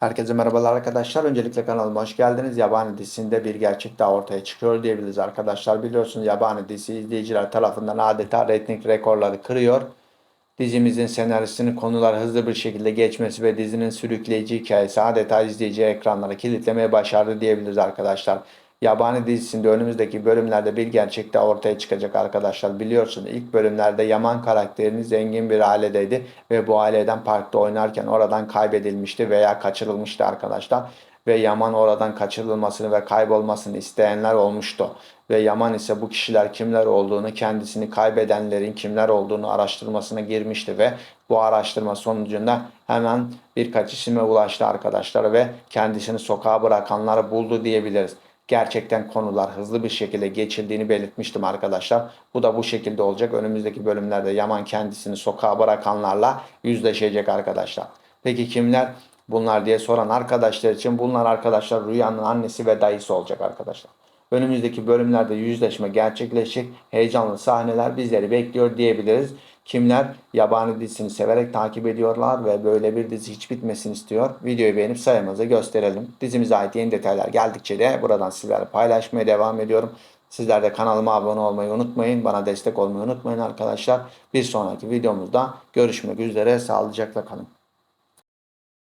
Herkese merhabalar arkadaşlar. Öncelikle kanalıma hoş geldiniz. Yabani dizisinde bir gerçek daha ortaya çıkıyor diyebiliriz arkadaşlar. Biliyorsunuz Yabani dizisi izleyiciler tarafından adeta reyting rekorları kırıyor. Dizimizin senaristinin konular hızlı bir şekilde geçmesi ve dizinin sürükleyici hikayesi adeta izleyici ekranlara kilitlemeyi başardı diyebiliriz arkadaşlar. Yabani dizisinde önümüzdeki bölümlerde bir gerçek daha ortaya çıkacak arkadaşlar. Biliyorsunuz ilk bölümlerde Yaman karakterini zengin bir ailedeydi ve bu aileden parkta oynarken oradan kaybedilmişti veya kaçırılmıştı arkadaşlar. Ve Yaman oradan kaçırılmasını ve kaybolmasını isteyenler olmuştu. Ve Yaman ise bu kişiler kimler olduğunu, kendisini kaybedenlerin kimler olduğunu araştırmasına girmişti ve bu araştırma sonucunda hemen birkaç isime ulaştı arkadaşlar ve kendisini sokağa bırakanları buldu diyebiliriz gerçekten konular hızlı bir şekilde geçildiğini belirtmiştim arkadaşlar. Bu da bu şekilde olacak. Önümüzdeki bölümlerde Yaman kendisini sokağa bırakanlarla yüzleşecek arkadaşlar. Peki kimler bunlar diye soran arkadaşlar için bunlar arkadaşlar Rüya'nın annesi ve dayısı olacak arkadaşlar. Önümüzdeki bölümlerde yüzleşme gerçekleşecek. Heyecanlı sahneler bizleri bekliyor diyebiliriz. Kimler yabani dizisini severek takip ediyorlar ve böyle bir dizi hiç bitmesini istiyor. Videoyu beğenip sayımızı gösterelim. Dizimize ait yeni detaylar geldikçe de buradan sizlerle paylaşmaya devam ediyorum. Sizler de kanalıma abone olmayı unutmayın. Bana destek olmayı unutmayın arkadaşlar. Bir sonraki videomuzda görüşmek üzere. Sağlıcakla kalın.